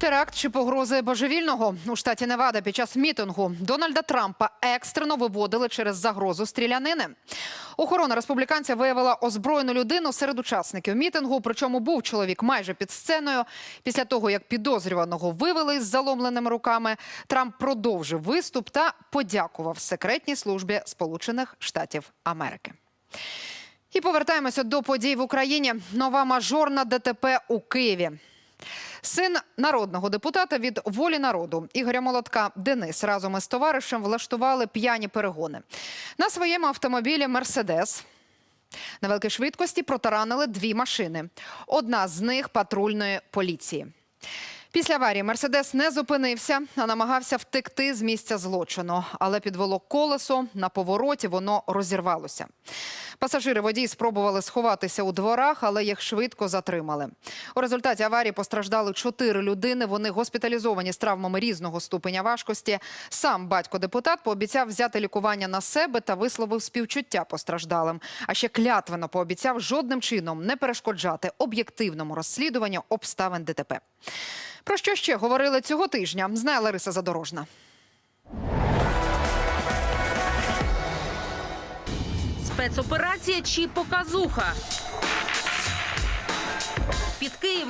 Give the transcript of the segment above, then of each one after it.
Теракт чи погрози божевільного у штаті Невада під час мітингу Дональда Трампа екстрено виводили через загрозу стрілянини. Охорона республіканця виявила озброєну людину серед учасників мітингу. Причому був чоловік майже під сценою. Після того як підозрюваного вивели з заломленими руками, Трамп продовжив виступ та подякував секретній службі Сполучених Штатів Америки. І повертаємося до подій в Україні. Нова мажорна ДТП у Києві. Син народного депутата від волі народу Ігоря Молотка Денис разом із товаришем влаштували п'яні перегони. На своєму автомобілі Мерседес на великій швидкості протаранили дві машини. Одна з них патрульної поліції. Після аварії Мерседес не зупинився, а намагався втекти з місця злочину, але підвело колесо на повороті. Воно розірвалося. Пасажири водій спробували сховатися у дворах, але їх швидко затримали. У результаті аварії постраждали чотири людини. Вони госпіталізовані з травмами різного ступеня важкості. Сам батько депутат пообіцяв взяти лікування на себе та висловив співчуття постраждалим. А ще клятвено пообіцяв жодним чином не перешкоджати об'єктивному розслідуванню обставин ДТП. Про що ще говорили цього тижня? Знає Лариса Задорожна. Спецоперація чи показуха?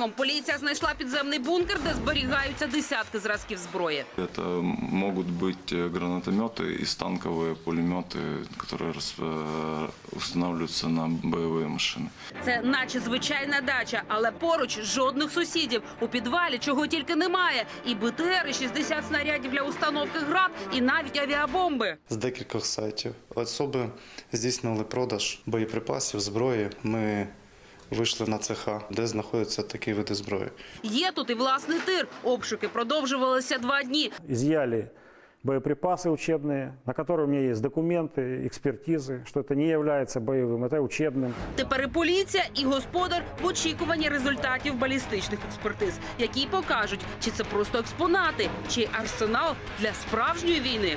Під Києвом поліція знайшла підземний бункер, де зберігаються десятки зразків зброї. Это могут быть э, гранатометы и станковые пулеметы, которые рас- э, устанавливаются на боевые машины. Це наче звичайна дача, але поруч жодних сусідів. У підвалі чого тільки немає. І БТР, і 60 снарядів для установки град, і навіть авіабомби. з декількох сайтів. Особи здійснили продаж боєприпасів, зброї. Ми вийшли на цеха, де знаходяться такі види зброї. Є тут і власний тир. Обшуки продовжувалися два дні. изъяли боеприпасы учебные, на которые у меня есть документы, экспертизы, что это не является боевым, это учебным. Тепер і поліція, і господар в очікуванні результатів балістичних експертиз, які покажуть, чи це просто експонати, чи арсенал для справжньої війни.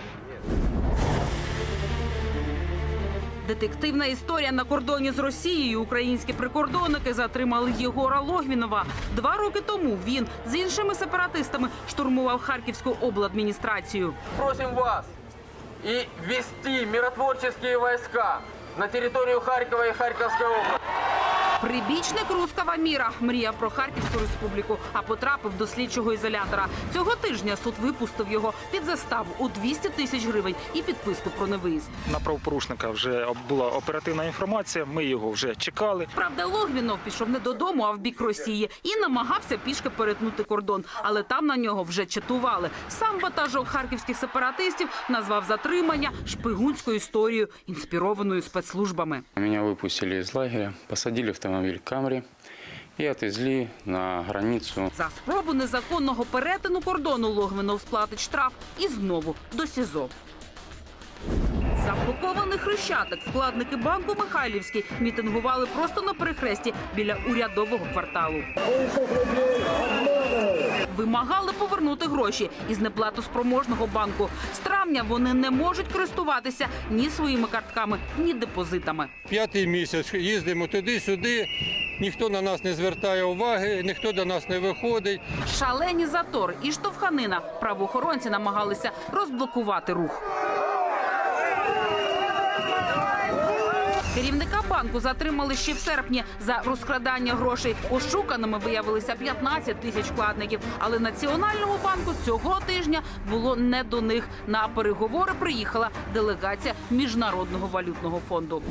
Детективна історія на кордоні з Росією. Українські прикордонники затримали Єгора Логвінова. Два роки тому він з іншими сепаратистами штурмував Харківську обладміністрацію. просим вас і вести миротворчі війська на територію Харкова і Харківської области. Прибічник рускава міра мріяв про Харківську республіку, а потрапив до слідчого ізолятора. Цього тижня суд випустив його під заставу у 200 тисяч гривень і підписку про невиїзд. На правопорушника вже була оперативна інформація. Ми його вже чекали. Правда, Логвінов пішов не додому, а в бік Росії і намагався пішки перетнути кордон. Але там на нього вже чатували. Сам ватажок харківських сепаратистів назвав затримання шпигунською історією, інспірованою спецслужбами. Меня выпустили из лагеря, посадили в автомобиль Камрі і отвезли на границю. За спробу незаконного перетину кордону Логвинов сплатить штраф і знову до СІЗО. Заблокований хрещатик вкладники банку Михайлівський мітингували просто на перехресті біля урядового кварталу. Вимагали повернути гроші із неплатоспроможного банку. З травня вони не можуть користуватися ні своїми картками, ні депозитами. П'ятий місяць їздимо туди-сюди, ніхто на нас не звертає уваги, ніхто до нас не виходить. Шалені затори і штовханина. Правоохоронці намагалися розблокувати рух. Керівника банку затримали ще в серпні за розкрадання грошей. Ошуканими виявилися 15 тисяч вкладників. Але Національному банку цього тижня було не до них. На переговори приїхала делегація Міжнародного валютного фонду.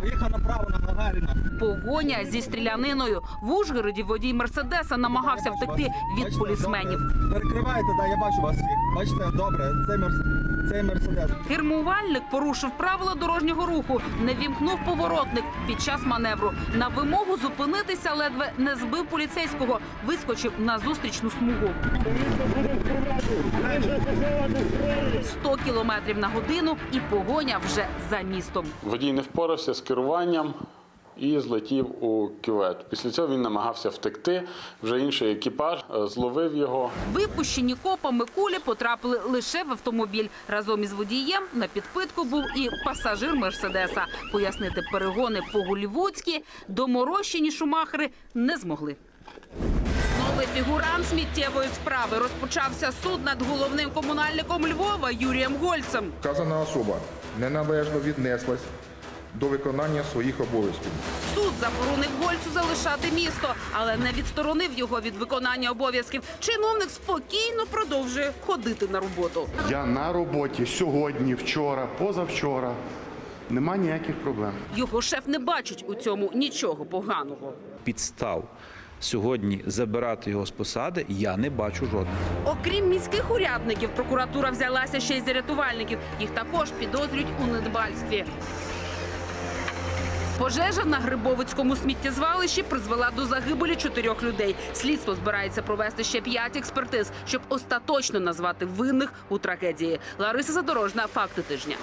Поехал направо на Гагарина. Погоня зі стріляниною в Ужгороді водій мерседеса намагався втекти від полісменів. Перекривайте, да, я бачу вас. Бачите, добре, це, мерс... це мерседес. Кермувальник порушив правила дорожнього руху, не вімкнув поворотник під час маневру. На вимогу зупинитися ледве не збив поліцейського, вискочив на зустрічну смугу. 100 кілометрів на годину і погоня вже за містом. Водій не впорався з керуванням і злетів у кювет. Після цього він намагався втекти. Вже інший екіпаж е, зловив його. Випущені копами кулі потрапили лише в автомобіль. Разом із водієм на підпитку був і пасажир Мерседеса. Пояснити перегони по голівудськи доморощені шумахери не змогли. Новий фігурант сміттєвої справи розпочався суд над головним комунальником Львова Юрієм Гольцем. Вказана особа неналежно віднеслась до виконання своїх обов'язків. Суд заборонив Гольцу залишати місто, але не відсторонив його від виконання обов'язків. Чиновник спокійно продовжує ходити на роботу. Я на роботі сьогодні, вчора, позавчора. Нема ніяких проблем. Його шеф не бачить у цьому нічого поганого. підстав сьогодні забирати його з посади, я не бачу жодних. Окрім міських урядників, прокуратура взялася ще й за рятувальників. Їх також підозрюють у недбальстві. Пожежа на Грибовицькому сміттєзвалищі призвела до загибелі чотирьох людей. Слідство збирається провести ще п'ять експертиз, щоб остаточно назвати винних у трагедії. Лариса Задорожна, факти тижня.